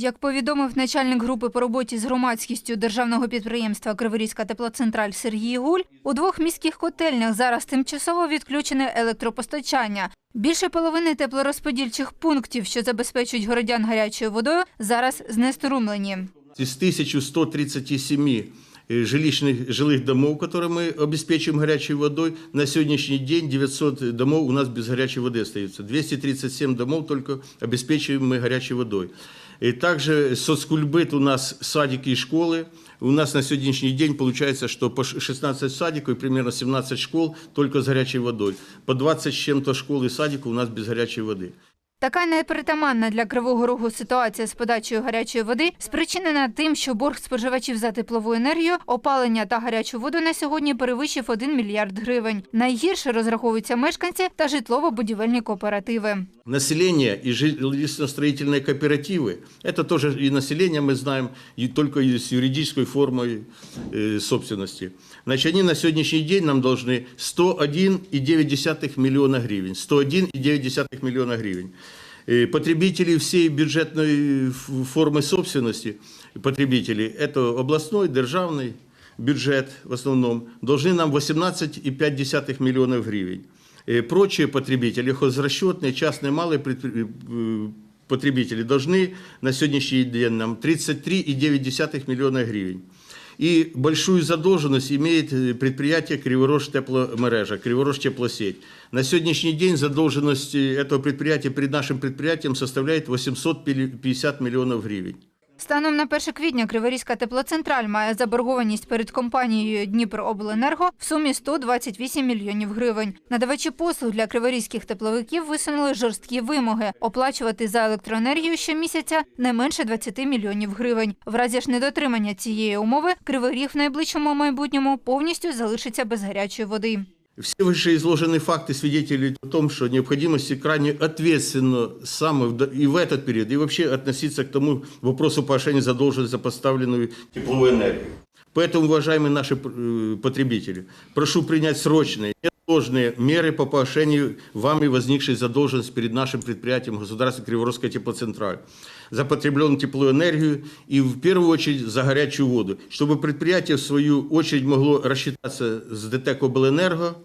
Як повідомив начальник групи по роботі з громадськістю державного підприємства Криворізька теплоцентраль Сергій Гуль, у двох міських котельнях зараз тимчасово відключене електропостачання. Більше половини теплорозподільчих пунктів, що забезпечують городян гарячою водою, зараз знеструмлені. Из 1137 э, жилищных, жилых домов, которые мы обеспечиваем горячей водой, на сегодняшний день 900 домов у нас без горячей воды остаются. 237 домов только обеспечиваем мы горячей водой. И также соцкульбыт у нас садики и школы. У нас на сегодняшний день получается, что по ш- 16 садиков и примерно 17 школ только с горячей водой. По 20 с чем-то школ и садиков у нас без горячей воды. Така непритаманна для Кривого Рогу ситуація з подачею гарячої води спричинена тим, що борг споживачів за теплову енергію, опалення та гарячу воду на сьогодні перевищив 1 мільярд гривень. Найгірше розраховуються мешканці та житлово-будівельні кооперативи. Население и жилищно-строительные кооперативы, это тоже и население, мы знаем, и только и с юридической формой э, собственности. Значит, они на сегодняшний день нам должны 101,9 миллиона гривен. 101,9 миллиона гривен. Э, Потребители всей бюджетной ф- формы собственности, потребители, это областной, державный бюджет в основном, должны нам 18,5 миллионов гривен. Э, Прочие потребители, хозрасчетные, частные, малые предпри- э, потребители должны на сегодняшний день нам 33,9 миллиона гривен. И большую задолженность имеет э, предприятие Криворож тепломережа, Криворож теплосеть. На сегодняшний день задолженность э, этого предприятия перед нашим предприятием составляет 850 миллионов гривен. Станом на 1 квітня Криворізька теплоцентраль має заборгованість перед компанією Дніпрообленерго в сумі 128 мільйонів гривень. Надавачі послуг для криворізьких тепловиків висунули жорсткі вимоги оплачувати за електроенергію щомісяця не менше 20 мільйонів гривень. В разі ж недотримання цієї умови Криворіг в найближчому майбутньому повністю залишиться без гарячої води. Все вышеизложенные факты свидетельствуют о том, что необходимости крайне ответственно и в этот период, и вообще относиться к тому вопросу погашения задолженности за поставленную тепловую энергию. Поэтому, уважаемые наши э, потребители, прошу принять срочные, неотложные меры по погашению вами возникшей задолженности перед нашим предприятием государства Криворожская теплоцентраль за потребленную тепловую энергию и в первую очередь за горячую воду, чтобы предприятие в свою очередь могло рассчитаться с ДТЭК Обленерго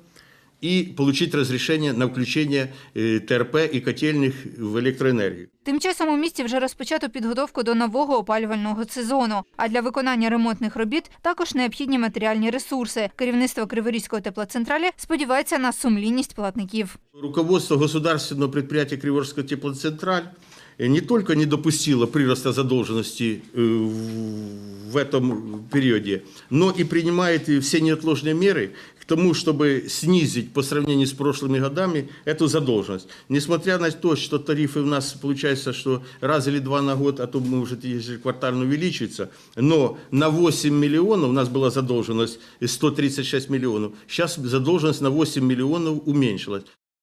и получить разрешение на включение э, ТРП и котельных в электроэнергию. Тим часом у місті вже розпочато підготовку до нового опалювального сезону. А для виконання ремонтних робіт також необхідні матеріальні ресурси. Керівництво Криворізької теплоцентралі сподівається на сумлінність платників. Руководство государственного предприятия Криворожская теплоцентраль э, не только не допустило прироста задолженности э, в- этом периоде, но и принимает и все неотложные меры к тому, чтобы снизить по сравнению с прошлыми годами эту задолженность. Несмотря на то, что тарифы у нас получается, что раз или два на год, а то может ежеквартально увеличиваться, но на 8 миллионов у нас была задолженность 136 миллионов, сейчас задолженность на 8 миллионов уменьшилась.